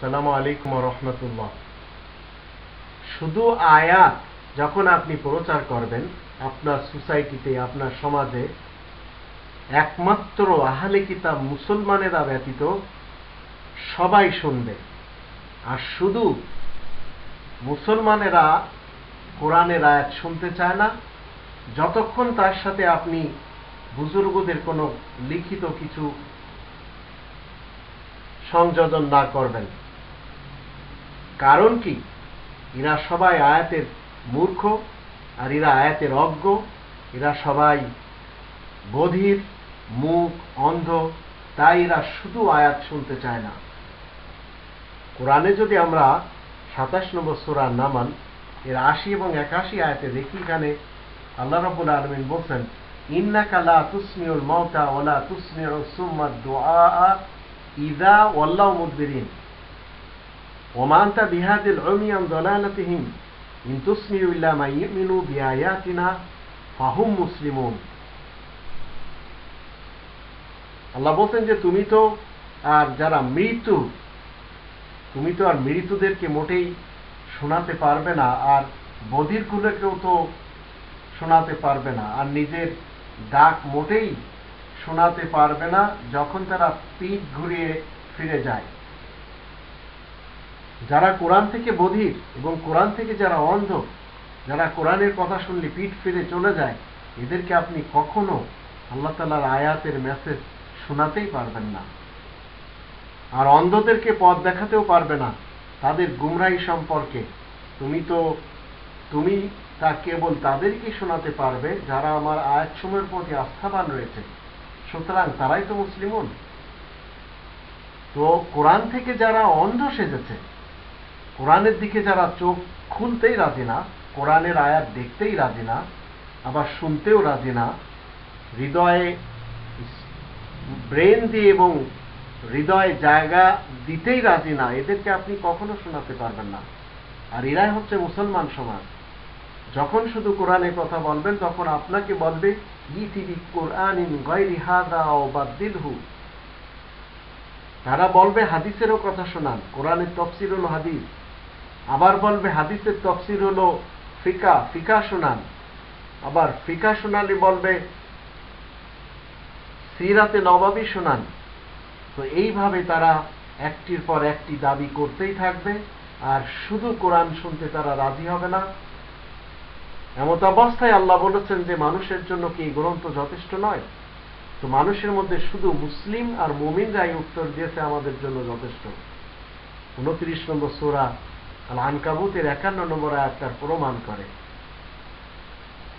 সালামু আলাইকুম রহমতুল্লাহ। শুধু আয়াত যখন আপনি প্রচার করবেন, আপনার সোসাইটিতে, আপনার সমাজে একমাত্র আহলে কিতাব মুসলমানেরা ব্যতীত সবাই শুনবে। আর শুধু মুসলমানেরা কোরআনের আয়াত শুনতে চায় না, যতক্ষণ তার সাথে আপনি বুজুর্গদের কোনো লিখিত কিছু সংযোজন না করবেন। কারণ কি? এরা সবাই আয়াতের মূর্খ আর এরা আয়াতের অজ্ঞ। এরা সবাই বধির মুখ অন্ধ। তাই এরা শুধু আয়াত শুনতে চায় না। কোরআনে যদি আমরা সাতাশ নম্বর সুরার নামান এর আশি এবং একাশি আয়াতে দেখি, এখানে আল্লাহ রব্বুল আলমিন বলছেন, ইন্নাকা লা তুসমিউল মাউতা ওলা তুসমিউ সুম্মা দুআ ইযা ওয়াল্লাউ মুদবিরিন। ওমা আনতা বিহাদিল উমি আন দালালাতিহিম। ইন তুসমিউ ইল্লা মা ইউমিনু বিআয়াতিনা, ফাহুম মুসলিমুন। আল্লাহ বলছেন যে তুমি তো আর যারা মৃত্যু, তুমি তো আর মৃত্যুদেরকে মোটেই শোনাতে পারবে না, আর বধির কুলেকেও তো শোনাতে পারবে না, আর নিজের ডাক মোটেই শোনাতে পারবে না যখন তারা পিঠ ঘুরিয়ে ফিরে যায়। যারা কোরআন থেকে বধির এবং কোরআন থেকে যারা অন্ধ, যারা কোরআনের কথা শুনলে পিঠ ফিরে চলে যায়, এদেরকে আপনি কখনো আল্লাহ তালার আয়াতের মেসেজ শোনাতেই পারবেন না। আর অন্ধদেরকে পথ দেখাতেও পারবে না। তাদের গুমরাহি সম্পর্কে। তুমি তো, তুমি তা কেবল তাদেরকে শোনাতে পারবে যারা আমার আয়াতসমূহের প্রতি আস্থাবান রয়েছে। সুতরাং তারাই তো মুসলিমুন। তো কোরআন থেকে যারা অন্ধ সেজেছে, কোরআনের দিকে যারা চোখ খুলতেই রাজি না, কোরআনের আয়াত দেখতেই রাজি না, আবার শুনতেও রাজি না, হৃদয়ে ব্রেন দিয়ে এবং হৃদয়ে জায়গা দিতেই রাজি না, এদেরকে আপনি কখনো শোনাতে পারবেন না। আর এরাই হচ্ছে মুসলমান সমাজ। যখন শুধু কোরআনের কথা বলবেন, তখন আপনাকে বলবে ইতিবি কোরআন ইন গৈরি হাদা ও বাদ্দিলহু। তারা বলবে হাদিসেরও কথা শোনান, কোরআনের তফসির হলো হাদিস। আবার বলবে হাদিসের তফসির হলো ফিকা ফিকা শোনান। আবার ফিকা শোনালে বলবে সিরাতে নবাবি শোনান। তো এইভাবে তারা একটির পর একটি দাবি করতেই থাকবে, আর শুধু কোরআন শুনতে তারা রাজি হবে না। এমত অবস্থায় আল্লাহ বলেছেন যে মানুষের জন্য কি গ্রন্থ যথেষ্ট নয়? তো মানুষের মধ্যে শুধু মুসলিম আর মুমিনরাই উত্তর দিয়েছে আমাদের জন্য যথেষ্ট। উনত্রিশ নম্বর সোরা আল আনকাবুতের একান্ন নম্বর আয়াত প্রমাণ করে।